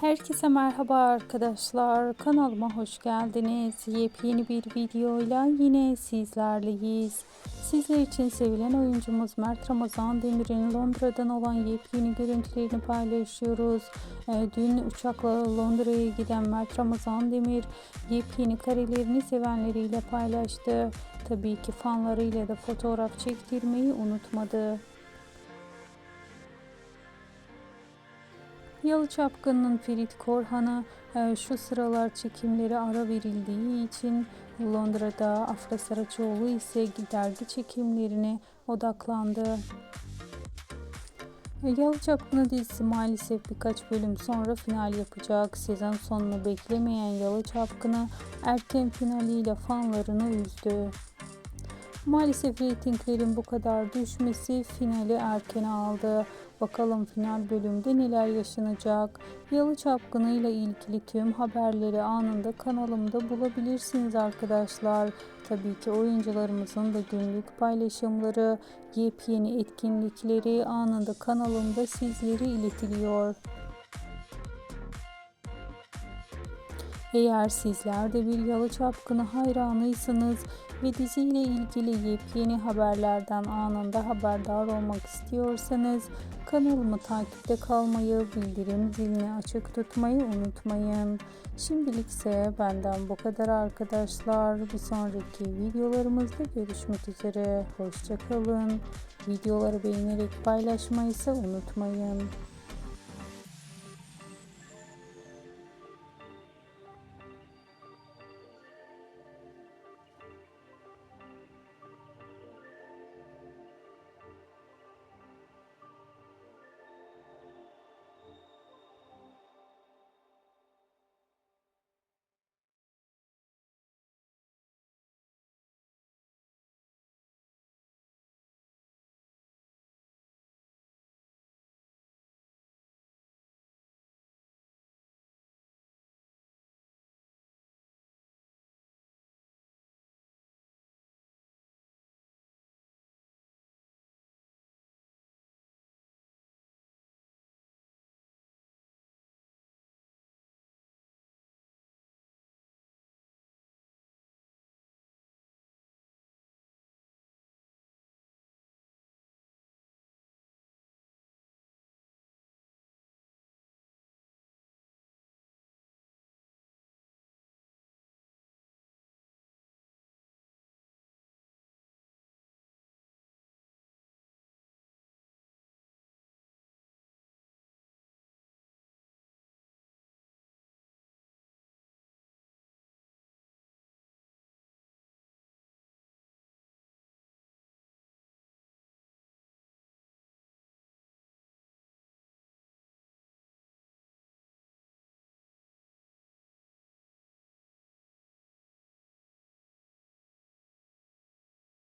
Herkese merhaba arkadaşlar. Kanalıma hoş geldiniz. Yepyeni bir videoyla yine sizlerleyiz. Sizler için sevilen oyuncumuz Mert Ramazan Demir'in Londra'dan olan yepyeni görüntülerini paylaşıyoruz. Ee, dün uçakla Londra'ya giden Mert Ramazan Demir yepyeni karelerini sevenleriyle paylaştı. Tabii ki fanlarıyla da fotoğraf çektirmeyi unutmadı. Yalı Çapkın'ın Ferit Korhan'a e, şu sıralar çekimleri ara verildiği için Londra'da Afra Saraçoğlu ise dergi çekimlerine odaklandı. E, Yalı Çapkını dizisi maalesef birkaç bölüm sonra final yapacak. Sezon sonunu beklemeyen Yalı Çapkını erken finaliyle fanlarını üzdü. Maalesef reytinglerin bu kadar düşmesi finali erken aldı. Bakalım final bölümde neler yaşanacak. Yalı Çapkını ile ilgili tüm haberleri anında kanalımda bulabilirsiniz arkadaşlar. Tabii ki oyuncularımızın da günlük paylaşımları, yepyeni etkinlikleri anında kanalımda sizlere iletiliyor. Eğer sizler de bir Yalı Çapkını hayranıysanız ve diziyle ilgili yepyeni haberlerden anında haberdar olmak istiyorsanız kanalımı takipte kalmayı, bildirim zilini açık tutmayı unutmayın. Şimdilik ise benden bu kadar arkadaşlar. Bir sonraki videolarımızda görüşmek üzere. Hoşçakalın. Videoları beğenerek paylaşmayı ise unutmayın.